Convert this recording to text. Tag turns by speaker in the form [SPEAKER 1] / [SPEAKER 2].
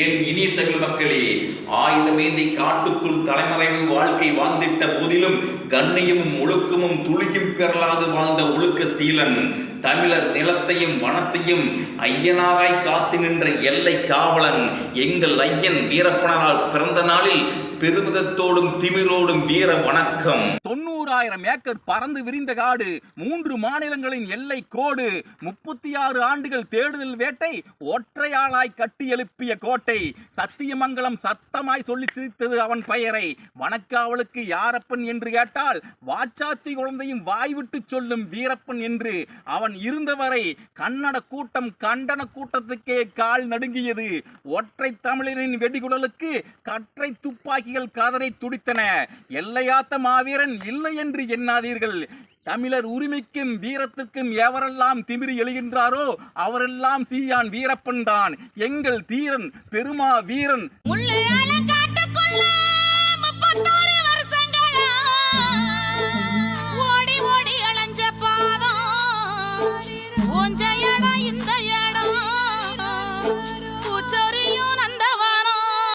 [SPEAKER 1] என் இனிய தமிழ் மக்களே ஆயுதமேந்தி காட்டுக்குள் தலைமறைவு வாழ்க்கை வாழ்ந்திட்ட போதிலும் கண்ணியமும் ஒழுக்கமும் துளியும் பெறலாது வாழ்ந்த ஒழுக்க சீலன். தமிழர் நிலத்தையும் வனத்தையும் ஐயனாராய் காத்து நின்ற எல்லை காவலன். எங்கள் ஐயன் வீரப்பனார் பிறந்த நாளில் பெருமிதத்தோடும் திமிரோடும் வீர வணக்கம்.
[SPEAKER 2] தொண்ணூறாயிரம் ஏக்கர் பறந்து விரிந்த காடு மூன்று மாநிலங்களின் எல்லை கோடு முப்பத்தி ஆறு ஆண்டுகள் தேடுதல் வேட்டை ஒற்றையாளாய் கட்டி எழுப்பிய கோட்டை. சத்தியமங்கலம் சத்தமாய் சொல்லி சிரித்தது அவன் பெயரை. வணக்காவலுக்கு யாரப்பன் என்று கேட்டால் வாச்சாத்தி குழந்தையும் வாய்விட்டு சொல்லும் வீரப்பன் என்று. அவன் இருந்தவரை கன்னட கூட்டம் கண்டன கூட்டத்துக்கே கால் நடுங்கியது. ஒற்றை தமிழரின் வெடிகுடலுக்கு கற்றை துப்பாக்கிகள் கதரை துடித்தன. எல்லையாத்த மாவீரன் இல்லை என்று எண்ணாதீர்கள். தமிழர் உரிமைக்கும் வீரத்துக்கும் எவரெல்லாம் திமிரி எழுகின்றாரோ அவரெல்லாம் சீயான் வீரப்பன் தான். எங்கள் தீரன் பெருமா வீரன்.
[SPEAKER 3] ஓடி ஓடி அலைஞ்ச பாதம். இந்த